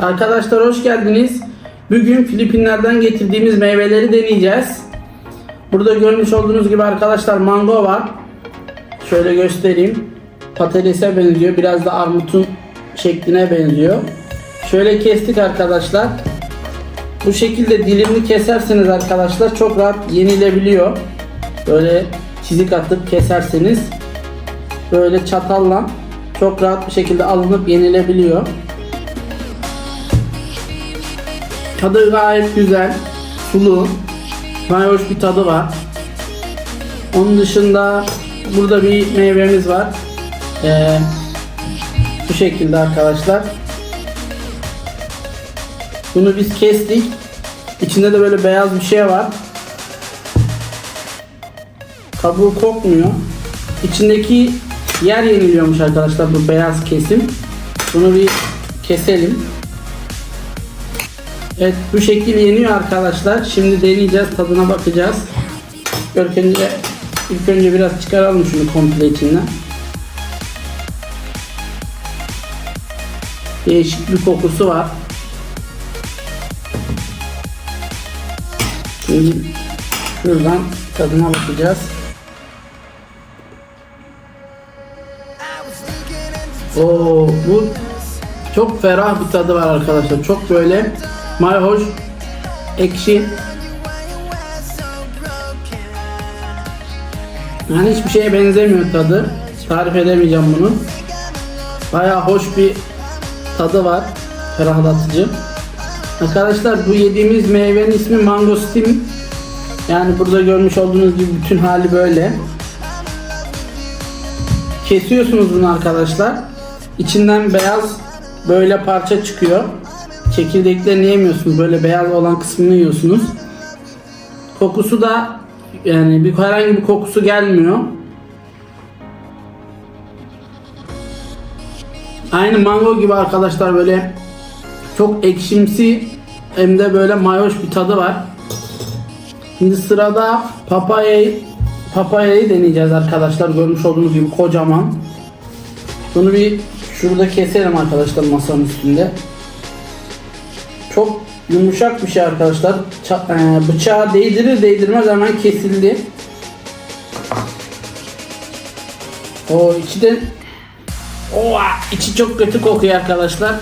Arkadaşlar hoş geldiniz. Bugün Filipinler'den getirdiğimiz meyveleri deneyeceğiz. Burada görmüş olduğunuz gibi arkadaşlar mango var. Şöyle göstereyim. Patatese benziyor. Biraz da armutun şekline benziyor. Şöyle kestik arkadaşlar. Bu şekilde dilimli keserseniz arkadaşlar çok rahat yenilebiliyor. Böyle çizik atıp keserseniz böyle çatalla çok rahat bir şekilde alınıp yenilebiliyor. Tadı gayet güzel, sulu, hoş bir tadı var. Onun dışında burada bir meyvemiz var. Ee, bu şekilde arkadaşlar. Bunu biz kestik. İçinde de böyle beyaz bir şey var. Kabuğu kokmuyor. İçindeki yer yeniliyormuş arkadaşlar bu beyaz kesim. Bunu bir keselim. Evet bu şekil yeniyor arkadaşlar. Şimdi deneyeceğiz. Tadına bakacağız. İlk önce, ilk önce biraz çıkaralım şunu komple içinden. Değişik bir kokusu var. Şimdi şuradan tadına bakacağız. Oo, bu çok ferah bir tadı var arkadaşlar. Çok böyle mayhoş, ekşi. Yani hiçbir şeye benzemiyor tadı. Tarif edemeyeceğim bunu. Bayağı hoş bir tadı var. Ferahlatıcı. Arkadaşlar bu yediğimiz meyvenin ismi mangostin. Yani burada görmüş olduğunuz gibi bütün hali böyle. Kesiyorsunuz bunu arkadaşlar. İçinden beyaz böyle parça çıkıyor. Çekirdeklerini yemiyorsunuz. Böyle beyaz olan kısmını yiyorsunuz. Kokusu da yani bir herhangi bir kokusu gelmiyor. Aynı mango gibi arkadaşlar böyle çok ekşimsi hem de böyle mayoş bir tadı var. Şimdi sırada papayayı papayayı deneyeceğiz arkadaşlar. Görmüş olduğunuz gibi kocaman. Bunu bir şurada keselim arkadaşlar masanın üstünde. Çok yumuşak bir şey arkadaşlar. Ça- e, bıçağı değdirir değdirmez hemen kesildi. O içten Oha, içi çok kötü kokuyor arkadaşlar.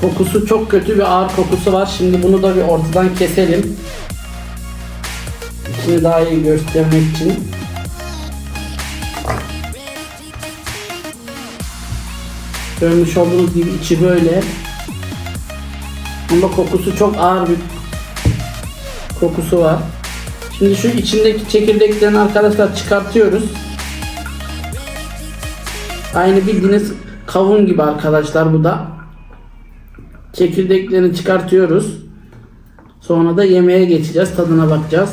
Kokusu çok kötü bir ağır kokusu var. Şimdi bunu da bir ortadan keselim. İçini daha iyi göstermek için. Görmüş olduğunuz gibi içi böyle. Ama kokusu çok ağır bir kokusu var. Şimdi şu içindeki çekirdeklerini arkadaşlar çıkartıyoruz. Aynı bildiğiniz kavun gibi arkadaşlar bu da. Çekirdeklerini çıkartıyoruz. Sonra da yemeğe geçeceğiz. Tadına bakacağız.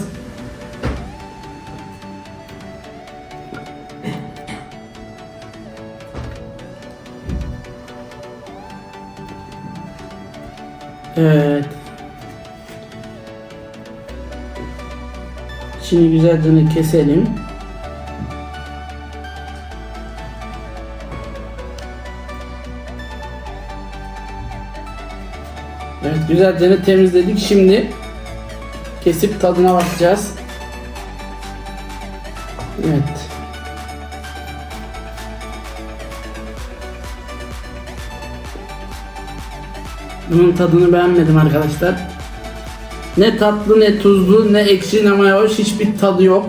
Evet. Şimdi güzelce keselim. Evet güzelce temizledik. Şimdi kesip tadına bakacağız. Evet. Bunun tadını beğenmedim arkadaşlar. Ne tatlı ne tuzlu ne ekşi ne mayoş hiçbir tadı yok.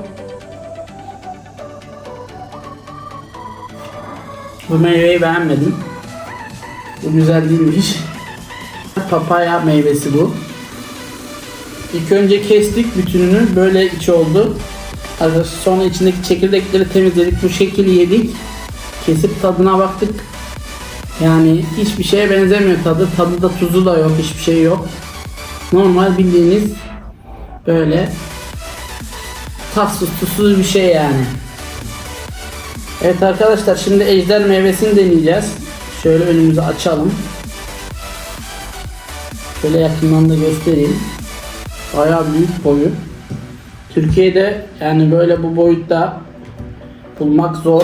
Bu meyveyi beğenmedim. Bu güzel değilmiş. Papaya meyvesi bu. İlk önce kestik bütününü. Böyle içi oldu. Sonra içindeki çekirdekleri temizledik. Bu şekilde yedik. Kesip tadına baktık. Yani hiçbir şeye benzemiyor tadı. Tadı da tuzu da yok. Hiçbir şey yok. Normal bildiğiniz böyle tatsız tuzsuz bir şey yani. Evet arkadaşlar şimdi ejder meyvesini deneyeceğiz. Şöyle önümüzü açalım. Şöyle yakından da göstereyim. Bayağı büyük boyu. Türkiye'de yani böyle bu boyutta bulmak zor.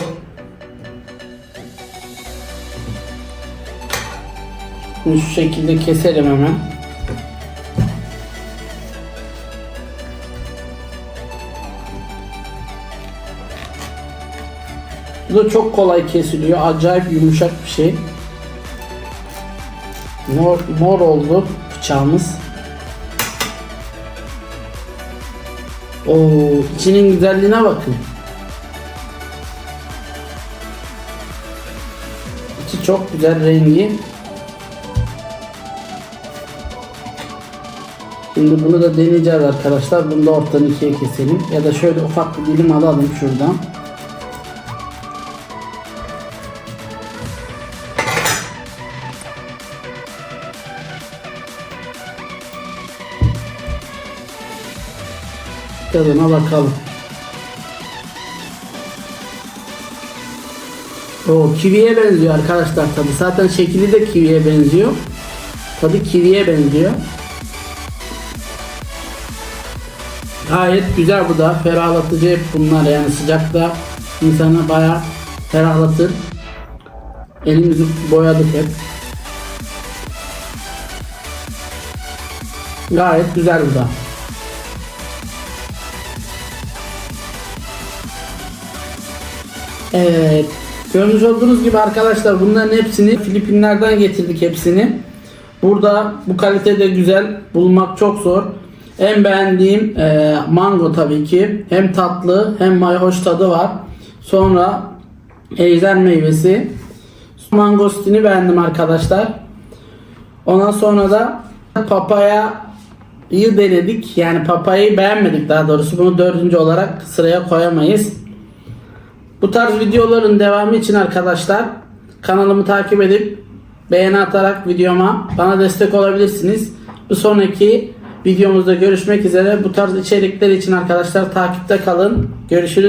Bunu şu şekilde keselim hemen. Bu da çok kolay kesiliyor. Acayip yumuşak bir şey. Mor, mor oldu bıçağımız. Oo, içinin güzelliğine bakın. İçi çok güzel rengi. Şimdi bunu da deneyeceğiz arkadaşlar. Bunu da ortadan ikiye keselim. Ya da şöyle ufak bir dilim alalım şuradan. Tadına bakalım. O kiviye benziyor arkadaşlar tabi. Zaten şekli de kiviye benziyor. Tabi kiviye benziyor. Gayet güzel bu da. Ferahlatıcı hep bunlar yani sıcakta insanı baya ferahlatır. Elimizi boyadık hep. Gayet güzel bu da. Evet. Görmüş olduğunuz gibi arkadaşlar bunların hepsini Filipinler'den getirdik hepsini. Burada bu kalitede güzel bulmak çok zor. En beğendiğim e, mango tabii ki. Hem tatlı hem mayhoş tadı var. Sonra ejder meyvesi. Mangostini beğendim arkadaşlar. Ondan sonra da papaya iyi denedik. Yani papayayı beğenmedik daha doğrusu. Bunu dördüncü olarak sıraya koyamayız. Bu tarz videoların devamı için arkadaşlar kanalımı takip edip beğeni atarak videoma bana destek olabilirsiniz. Bir sonraki videomuzda görüşmek üzere. Bu tarz içerikler için arkadaşlar takipte kalın. Görüşürüz.